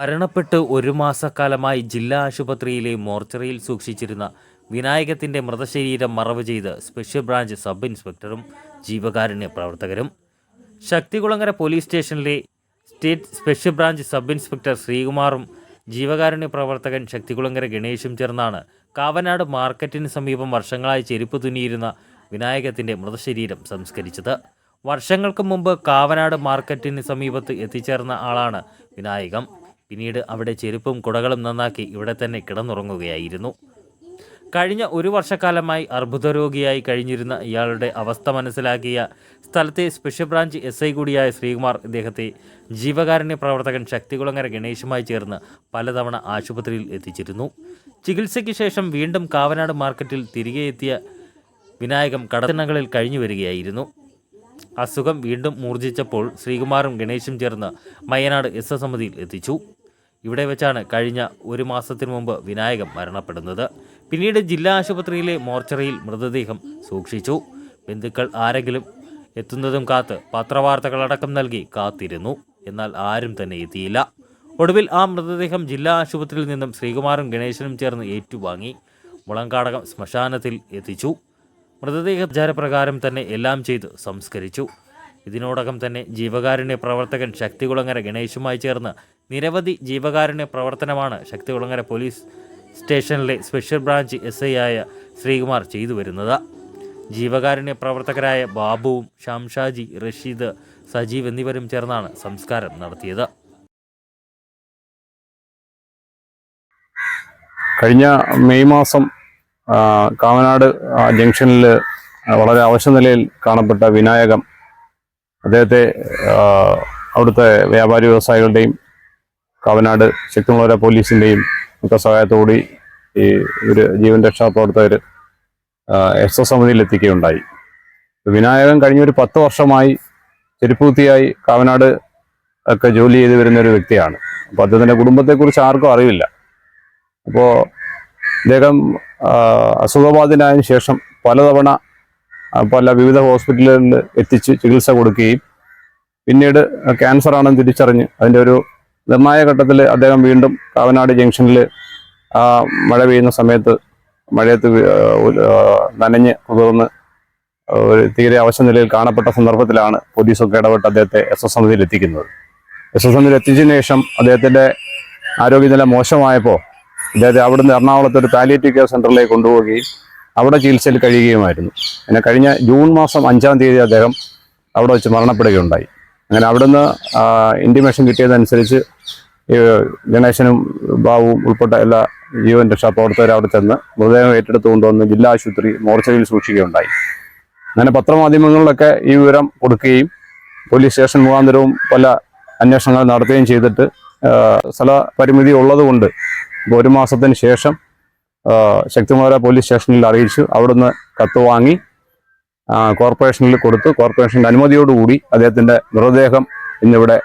മരണപ്പെട്ട് ഒരു മാസക്കാലമായി ജില്ലാ ആശുപത്രിയിലെ മോർച്ചറിയിൽ സൂക്ഷിച്ചിരുന്ന വിനായകത്തിന്റെ മൃതശരീരം മറവ് ചെയ്ത് സ്പെഷ്യൽ ബ്രാഞ്ച് സബ് ഇൻസ്പെക്ടറും ജീവകാരുണ്യ പ്രവർത്തകരും. ശക്തികുളങ്ങര പോലീസ് സ്റ്റേഷനിലെ state special branch sub inspector ശ്രീകുമാറും ജീവകാരുണ്യ പ്രവർത്തകൻ ശക്തികുളങ്ങര ഗണേഷും ചേർന്നാണ് കാവനാട് മാർക്കറ്റിന് സമീപം വർഷങ്ങളായി ചെരുപ്പ് തുന്നിയിരുന്ന വിനായകത്തിന്റെ മൃതശരീരം സംസ്കരിച്ചത്. വർഷങ്ങൾക്ക് മുമ്പ് കാവനാട് മാർക്കറ്റിന് സമീപത്ത് എത്തിച്ചേർന്ന ആളാണ് വിനായകം. പിന്നീട് അവിടെ ചെരുപ്പും കുടകളും നന്നാക്കി ഇവിടെ തന്നെ കിടന്നുറങ്ങുകയായിരുന്നു. കഴിഞ്ഞ ഒരു വർഷക്കാലമായി അർബുദരോഗിയായി കഴിഞ്ഞിരുന്ന ഇയാളുടെ അവസ്ഥ മനസ്സിലാക്കിയ സ്ഥലത്തെ സ്പെഷ്യൽ ബ്രാഞ്ച് എസ് ഐ കൂടിയായ ശ്രീകുമാർ ഇദ്ദേഹത്തെ ജീവകാരുണ്യ പ്രവർത്തകൻ ശക്തികുളങ്ങര ഗണേശുമായി ചേർന്ന് പലതവണ ആശുപത്രിയിൽ എത്തിച്ചിരുന്നു. ചികിത്സയ്ക്ക് ശേഷം വീണ്ടും കാവനാട് മാർക്കറ്റിൽ തിരികെ എത്തിയ വിനായകം കടത്തിനകളിൽ കഴിഞ്ഞു വരികയായിരുന്നു അസുഖം വീണ്ടും മൂർജിച്ചപ്പോൾ ശ്രീകുമാറും ഗണേശും ചേർന്ന് മയ്യനാട് എസ് എസ് സമിതിയിൽ എത്തിച്ചു. ഇവിടെ വെച്ചാണ് കഴിഞ്ഞ ഒരു മാസത്തിനു മുമ്പ് വിനായകം മരണപ്പെടുന്നത്. പിന്നീട് ജില്ലാ ആശുപത്രിയിലെ മോർച്ചറിയിൽ മൃതദേഹം സൂക്ഷിച്ചു. ബന്ധുക്കൾ ആരെങ്കിലും എത്തുന്നതും കാത്ത് പത്രവാർത്തകളടക്കം നൽകി കാത്തിരുന്നു. എന്നാൽ ആരും തന്നെ എത്തിയില്ല. ഒടുവിൽ ആ മൃതദേഹം ജില്ലാ ആശുപത്രിയിൽ നിന്നും ശ്രീകുമാറും ഗണേശനും ചേർന്ന് ഏറ്റുവാങ്ങി മുളങ്കാടകം ശ്മശാനത്തിൽ എത്തിച്ചു. മൃതദേഹ ചാരപ്രകാരം തന്നെ എല്ലാം ചെയ്ത് സംസ്കരിച്ചു. ഇതിനോടകം തന്നെ ജീവകാരുണ്യ പ്രവർത്തകൻ ശക്തികുളങ്ങര ഗണേശുമായി ചേർന്ന് നിരവധി ജീവകാരുണ്യ പ്രവർത്തനമാണ് ശക്തികുളങ്ങര പോലീസ് സ്റ്റേഷനിലെ സ്പെഷ്യൽ ബ്രാഞ്ച് എസ് ഐ ആയ ശ്രീകുമാർ ചെയ്തു വരുന്നത്. ജീവകാരുണ്യ പ്രവർത്തകരായ ബാബുവും ഷാംഷാജി റഷീദ് സജീവ് എന്നിവരും ചേർന്നാണ് സംസ്കാരം നടത്തിയത്. കഴിഞ്ഞ മെയ് മാസം കാമനാട് ജംഗ്ഷനിൽ വളരെ അവശ നിലയിൽ കാണപ്പെട്ട വിനായകം. അദ്ദേഹത്തെ അവിടുത്തെ വ്യാപാരി വ്യവസായികളുടെയും കാവനാട് ശക്തിമുളര പോലീസിന്റെയും ഒക്കെ സഹായത്തോടെ ഈ ഒരു ജീവൻ രക്ഷാ പ്രവർത്തകർ എസ് എസ് സമിതിയിൽ എത്തിക്കുകയുണ്ടായി വിനായകൻ കഴിഞ്ഞ ഒരു പത്ത് വർഷമായി ചെരുപ്പൂത്തിയായി കാവനാട് ഒക്കെ ജോലി ചെയ്ത് വരുന്ന ഒരു വ്യക്തിയാണ്. അപ്പോൾ അദ്ദേഹത്തിന്റെ കുടുംബത്തെക്കുറിച്ച് ആർക്കും അറിയില്ല അപ്പോൾ അദ്ദേഹം അസുഖബാധിതനായതിനു ശേഷം പലതവണ പല വിവിധ ഹോസ്പിറ്റലുകളിൽ എത്തിച്ച് ചികിത്സ കൊടുക്കുകയും പിന്നീട് ക്യാൻസർ ആണെന്ന് തിരിച്ചറിഞ്ഞ് അതിന്റെ ഒരു നിർണായക ഘട്ടത്തിൽ അദ്ദേഹം വീണ്ടും കാവനാട് ജംഗ്ഷനിൽ മഴ പെയ്യുന്ന സമയത്ത് മഴയത്ത് നനഞ്ഞ് കുതിർന്ന് ഒരു തീരെ അവശ നിലയിൽ കാണപ്പെട്ട സന്ദർഭത്തിലാണ് പോലീസൊക്കെ ഇടപെട്ട് അദ്ദേഹത്തെ എസ് എസ് സമിതിയിൽ എത്തിക്കുന്നത്. എസ് എസ് സമിതിയിൽ എത്തിച്ചതിന് ശേഷം അദ്ദേഹത്തിന്റെ ആരോഗ്യനില മോശമായപ്പോൾ അദ്ദേഹത്തെ അവിടുന്ന് എറണാകുളത്ത് ഒരു പാലിയേറ്റീവ് കെയർ സെന്ററിലേക്ക് കൊണ്ടുപോവുകയും അവിടെ ചികിത്സയിൽ കഴിയുകയുമായിരുന്നു. പിന്നെ കഴിഞ്ഞ ജൂൺ മാസം അഞ്ചാം തീയതി അദ്ദേഹം അവിടെ വെച്ച് മരണപ്പെടുകയുണ്ടായി. അങ്ങനെ അവിടുന്ന് ഇന്റിമേഷൻ കിട്ടിയതനുസരിച്ച് ഗണേശനും ബാബുവും ഉൾപ്പെട്ട എല്ലാ ജീവൻ രക്ഷാ പ്രവർത്തകരും അവിടെ ചെന്ന് മൃതദേഹം ഏറ്റെടുത്ത് കൊണ്ടുവന്ന് ജില്ലാ ആശുപത്രി മോർച്ചറിയിൽ സൂക്ഷിക്കുകയുണ്ടായി. അങ്ങനെ പത്രമാധ്യമങ്ങളിലൊക്കെ ഈ വിവരം കൊടുക്കുകയും പോലീസ് സ്റ്റേഷൻ മുഖാന്തരവും പല അന്വേഷണങ്ങൾ നടത്തുകയും ചെയ്തിട്ട് സ്ഥല പരിമിതി ഉള്ളതുകൊണ്ട് ഒരു മാസത്തിന് ശേഷം ശക്തിമാര പോലീസ് സ്റ്റേഷനിൽ അറിയിച്ചു. അവിടുന്ന് കത്ത് വാങ്ങി കോർപ്പറേഷനിൽ കൊടുത്തു കോർപ്പറേഷന്റെ അനുമതിയോടുകൂടി അദ്ദേഹത്തിന്റെ മൃതദേഹം ഇന്നിവിടെ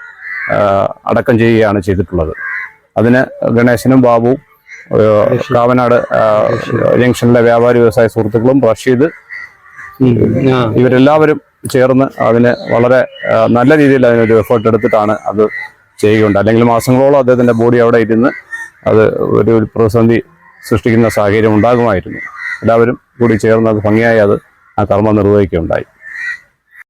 അടക്കം ചെയ്യുകയാണ് ചെയ്തിട്ടുള്ളത്. അതിന് ഗണേശനും ബാബുവും കാവനാട് ജംഗ്ഷനിലെ വ്യാപാരി വ്യവസായ സുഹൃത്തുക്കളും റഷീദ് ഇവരെല്ലാവരും ചേർന്ന് അതിന് വളരെ നല്ല രീതിയിൽ അതിനൊരു എഫേർട്ട് എടുത്തിട്ടാണ് അത് ചെയ്യുകയുണ്ട് അല്ലെങ്കിൽ മാസങ്ങളോളം അദ്ദേഹത്തിന്റെ ബോഡി അവിടെ ഇരുന്ന് അത് ഒരു ഒരു പ്രതിസന്ധി സൃഷ്ടിക്കുന്ന സാഹചര്യം ഉണ്ടാകുമായിരുന്നു. എല്ലാവരും കൂടി ചേർന്ന് അത് ഭംഗിയായി അത് ആ കർമ്മം നിർവഹിക്കുകയുണ്ടായി.